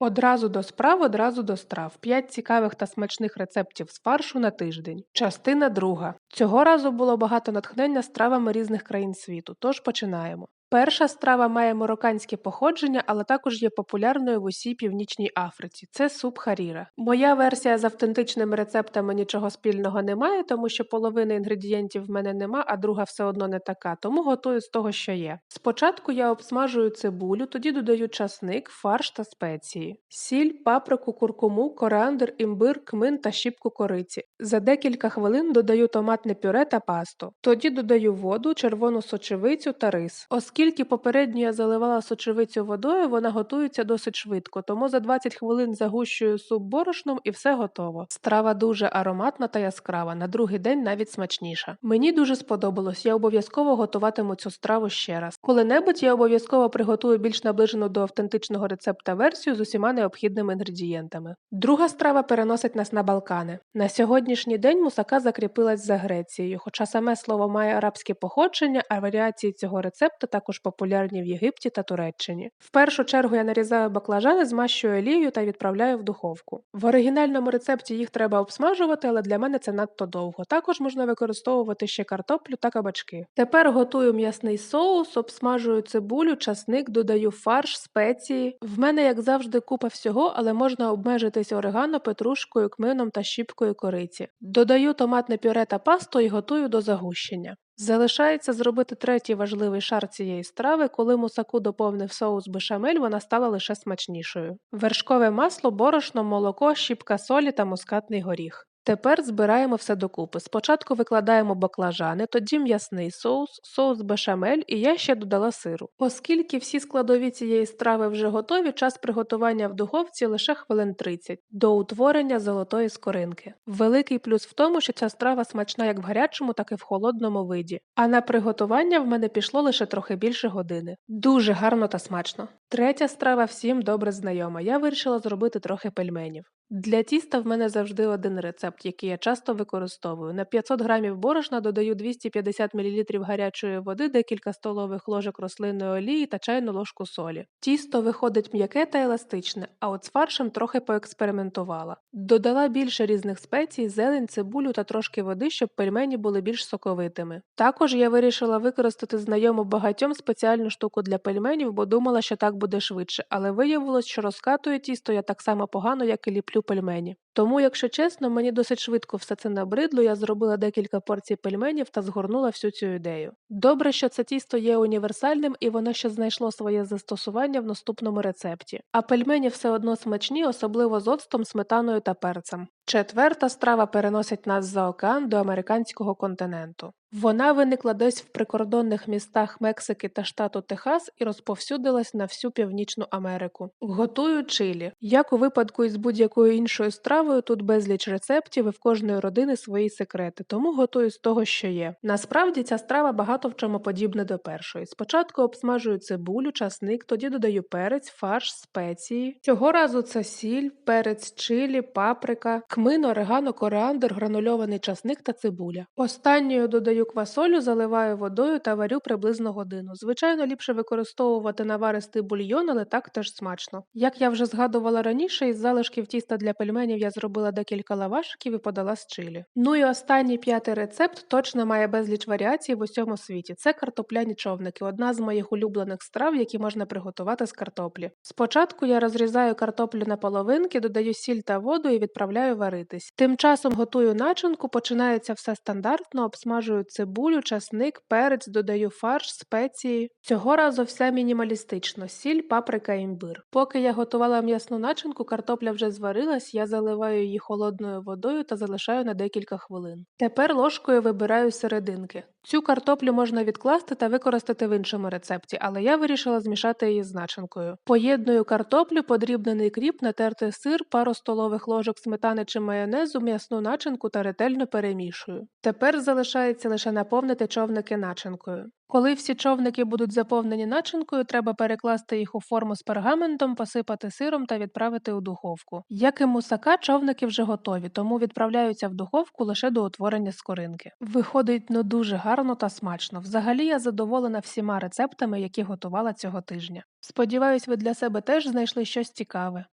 Одразу до справ, одразу до страв. П'ять цікавих та смачних рецептів з фаршу на тиждень. Частина друга. Цього разу було багато натхнення стравами різних країн світу, тож починаємо. Перша страва має марокканське походження, але також є популярною в усій північній Африці. Це суп харіра. Моя версія з автентичними рецептами нічого спільного не має, тому що половини інгредієнтів в мене нема, а друга все одно не така, тому готую з того, що є. Спочатку я обсмажую цибулю, тоді додаю часник, фарш та спеції, сіль, паприку, куркуму, коріандр, імбир, кмин та щіпку кориці. За декілька хвилин додаю томатне пюре та пасту. Тоді додаю воду, червону сочевицю та рис. Оскільки попередньо я заливала сочевицю водою, вона готується досить швидко, тому за 20 хвилин загущую суп борошном і все готово. Страва дуже ароматна та яскрава, на другий день навіть смачніша. Мені дуже сподобалось, я обов'язково готуватиму цю страву ще раз. Коли-небудь я обов'язково приготую більш наближену до автентичного рецепта версію з усіма необхідними інгредієнтами. Друга страва переносить нас на Балкани. На сьогоднішній день мусака закріпилась за Грецією, хоча саме слово має арабське походження, а варіації цього рецепту також популярні в Єгипті та Туреччині. В першу чергу я нарізаю баклажани, змащую олією та відправляю в духовку. В оригінальному рецепті їх треба обсмажувати, але для мене це надто довго. Також можна використовувати ще картоплю та кабачки. Тепер готую м'ясний соус, обсмажую цибулю, часник, додаю фарш, спеції. В мене, як завжди, купа всього, але можна обмежитись орегано, петрушкою, кмином та щіпкою кориці. Додаю томатне пюре та пасту і готую до загущення. Залишається зробити третій важливий шар цієї страви, коли мусаку доповнив соус бешамель, вона стала лише смачнішою. Вершкове масло, борошно, молоко, щіпка солі та мускатний горіх. Тепер збираємо все докупи. Спочатку викладаємо баклажани, тоді м'ясний соус, соус бешамель і я ще додала сиру. Оскільки всі складові цієї страви вже готові, час приготування в духовці лише хвилин 30 до утворення золотої скоринки. Великий плюс в тому, що ця страва смачна як в гарячому, так і в холодному виді. А на приготування в мене пішло лише трохи більше години. Дуже гарно та смачно. Третя страва всім добре знайома. Я вирішила зробити трохи пельменів. Для тіста в мене завжди один рецепт, який я часто використовую. На 500 грамів борошна додаю 250 мл гарячої води, декілька столових ложок рослинної олії та чайну ложку солі. Тісто виходить м'яке та еластичне, а от з фаршем трохи поекспериментувала. Додала більше різних спецій, зелень, цибулю та трошки води, щоб пельмені були більш соковитими. Також я вирішила використати знайому багатьом спеціальну штуку для пельменів, бо думала, що так буде швидше, але виявилось, що розкатую тісто я так само погано, як і ліплю пельмені. Тому, якщо чесно, мені досить швидко все це набридло, я зробила декілька порцій пельменів та згорнула всю цю ідею. Добре, що це тісто є універсальним і воно ще знайшло своє застосування в наступному рецепті. А пельмені все одно смачні, особливо з оцтом, сметаною та перцем. Четверта страва переносить нас за океан до американського континенту. Вона виникла десь в прикордонних містах Мексики та штату Техас і розповсюдилась на всю Північну Америку. Готую чилі. Як у випадку із будь-якою іншою стравою, тут безліч рецептів і в кожної родини свої секрети, тому готую з того, що є. Насправді ця страва багато в чому подібна до першої. Спочатку обсмажую цибулю, часник, тоді додаю перець, фарш, спеції. Цього разу це сіль, перець чилі, паприка, кмин, орегано, коріандр, гранульований часник та цибуля. Останньою додаю квасолю, заливаю водою та варю приблизно годину. Звичайно, ліпше використовувати наваристий бульйон, але так теж смачно. Як я вже згадувала раніше, із залишків тіста для пельменів я зробила декілька лавашиків і подала з чилі. Ну і останній п'ятий рецепт точно має безліч варіацій в усьому світі. Це картопляні човники, одна з моїх улюблених страв, які можна приготувати з картоплі. Спочатку я розрізаю картоплю на половинки, додаю сіль та воду і відправляю варитись. Тим часом готую начинку, починається все стандартно, обсмажую цибулю, часник, перець, додаю фарш, спеції. Цього разу все мінімалістично: сіль, паприка, імбир. Поки я готувала м'ясну начинку, картопля вже зварилась, я заливаю її холодною водою та залишаю на декілька хвилин. Тепер ложкою вибираю серединки. Цю картоплю можна відкласти та використати в іншому рецепті, але я вирішила змішати її з начинкою. Поєдную картоплю, подрібнений кріп, натертий сир, пару столових ложок сметани чи майонезу, м'ясну начинку та ретельно перемішую. Тепер залишається лише наповнити човники начинкою. Коли всі човники будуть заповнені начинкою, треба перекласти їх у форму з пергаментом, посипати сиром та відправити у духовку. Як і мусака, човники вже готові, тому відправляються в духовку лише до утворення скоринки. Виходить ну дуже гарно та смачно. Взагалі я задоволена всіма рецептами, які готувала цього тижня. Сподіваюсь, ви для себе теж знайшли щось цікаве.